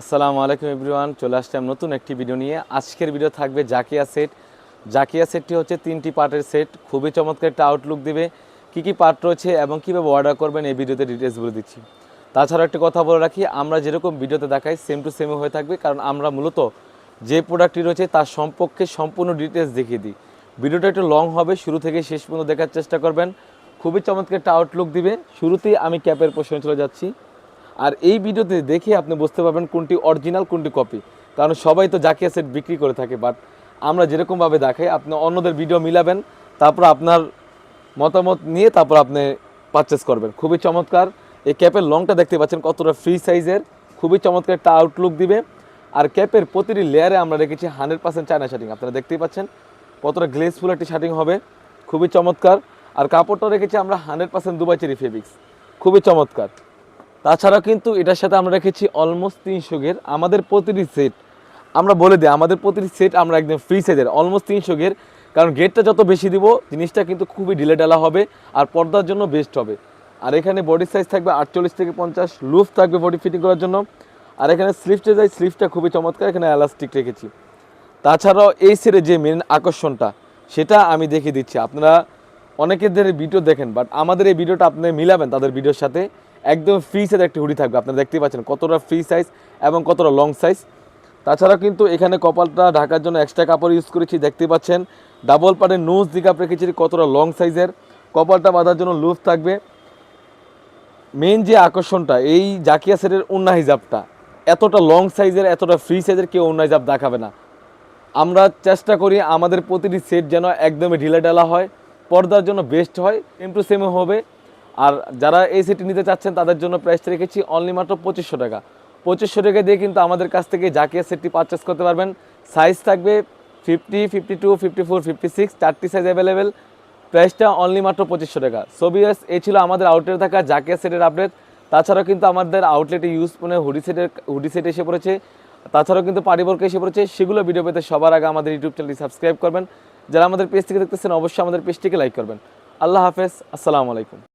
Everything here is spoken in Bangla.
আসসালামু আলাইকুম এভরিওয়ান, চলে আসলাম নতুন একটি ভিডিও নিয়ে। আজকের ভিডিও থাকবে জাকিয়া সেট। জাকিয়া সেটটি হচ্ছে তিনটি পার্টের সেট। খুবই চমৎকার একটা আউটলুক দিবে। কি কি পার্ট রয়েছে এবং কীভাবে অর্ডার করবেন এই ভিডিওতে ডিটেলস বলে দিচ্ছি। তাছাড়া একটা কথা বলে রাখি, আমরা যেরকম ভিডিওতে দেখাই সেম টু সেমই হয়ে থাকবে। কারণ আমরা মূলত যে প্রোডাক্টটি রয়েছে তার সম্পর্কে সম্পূর্ণ ডিটেলস দেখিয়ে দিই। ভিডিওটা একটু লং হবে, শুরু থেকে শেষ পর্যন্ত দেখার চেষ্টা করবেন। খুবই চমৎকার একটা আউটলুক দিবে। শুরুতেই আমি ক্যাপের প্রশ্নে চলে যাচ্ছি। আর এই ভিডিওতে দেখে আপনি বুঝতে পারবেন কোনটি অরিজিনাল কোনটি কপি কারণ সবাই তো জাকিয়া সেট বিক্রি করে থাকে বাট আমরা যেরকমভাবে দেখাই, আপনি অন্যদের ভিডিও মিলাবেন, তারপর আপনার মতামত নিয়ে তারপর আপনি পারচেস করবেন। খুবই চমৎকার। এই ক্যাপের লংটা দেখতে পাচ্ছেন কতটা ফ্রি সাইজের খুবই চমৎকার একটা আউটলুক দিবে। আর ক্যাপের প্রতিটি লেয়ারে আমরা রেখেছি হান্ড্রেড পার্সেন্ট চায়না শার্টিং আপনারা দেখতেই পাচ্ছেন কতটা গ্লেসফুল একটি শার্টিং হবে। খুবই চমৎকার। আর কাপড়টাও রেখেছি আমরা hundred percent Dubai cherry fabrics খুবই চমৎকার। তাছাড়া কিন্তু এটার সাথে আমরা রেখেছি অলমোস্ট তিনশো গের আমাদের প্রতিটি সেট আমরা বলে দিই, আমাদের প্রতিটি সেট আমরা একদম ফ্রি সাইজের অলমোস্ট তিনশো গের। কারণ গেটটা যত বেশি দিব, জিনিসটা কিন্তু খুবই ঢিলে ঢালা হবে আর পর্দার জন্য বেস্ট হবে। আর এখানে বডি সাইজ থাকবে আটচল্লিশ থেকে পঞ্চাশ লুফ থাকবে বডি ফিটিং করার জন্য। আর এখানে স্লিপটা যাই স্লিপটা খুবই চমৎকার, এখানে এলাস্টিক রেখেছি। তাছাড়াও এই সেটে যে মেন আকর্ষণটা, সেটা আমি দেখে দিচ্ছি। আপনারা অনেকেদের ভিডিও দেখেন বাট আমাদের এই ভিডিওটা আপনি মিলাবেন তাদের ভিডিওর সাথে। একদম ফ্রি সাইজ একটি হুডি থাকবে, আপনারা দেখতেই পাচ্ছেন কতটা ফ্রি সাইজ এবং কতটা লং সাইজ তাছাড়া কিন্তু এখানে কপালটা ঢাকার জন্য এক্সট্রা কাপড় ইউজ করেছি দেখতে পাচ্ছেন। ডাবল পার্টের নোজ দিকাপ রেখেছি কতটা লং সাইজের কপালটা বাঁধার জন্য লুফ থাকবে। মেন যে আকর্ষণটা, এই জাকিয়া সেটের উন্না হিজাবটা, এতটা লং সাইজের এতটা ফ্রি সাইজের কেউ উন্না হিজাব দেখাবে না। আমরা চেষ্টা করি আমাদের প্রতিটি সেট যেন একদমই ঢিলা ঢালা হয়, পর্দার জন্য বেস্ট হয় সেম টু সেমও হবে। আর যারা এই সেটটি নিতে চাচ্ছেন, তাদের জন্য প্রাইসটা রেখেছি অনলি মাত্র পঁচিশশো টাকা। পঁচিশশো টাকা দিয়ে কিন্তু আমাদের কাছ থেকে জাকিয়া সেটটি পারচেস করতে পারবেন। সাইজ থাকবে fifty fifty two fifty four fifty six চারটি সাইজ অ্যাভেলেবেল প্রাইসটা অনলি মাত্র পঁচিশশো টাকা। সোবিয়াস এই ছিল আমাদের আউটলেটে থাকা জাকিয়া সেটের আপডেট তাছাড়াও কিন্তু আমাদের আউটলেটে ইউজ মানে হুডি সেটের হুডি সেট এসে পড়েছে। তাছাড়াও কিন্তু পারিবর্ক এসে পড়েছে। সেগুলো ভিডিও পেতে সবার আগে আমাদের ইউটিউব চ্যানেলটি সাবস্ক্রাইব করবেন। যারা আমাদের পেজ থেকে দেখতেছেন, অবশ্যই আমাদের পেজটিকে লাইক করবেন। আল্লাহ হাফেজ। আসসালামু আলাইকুম।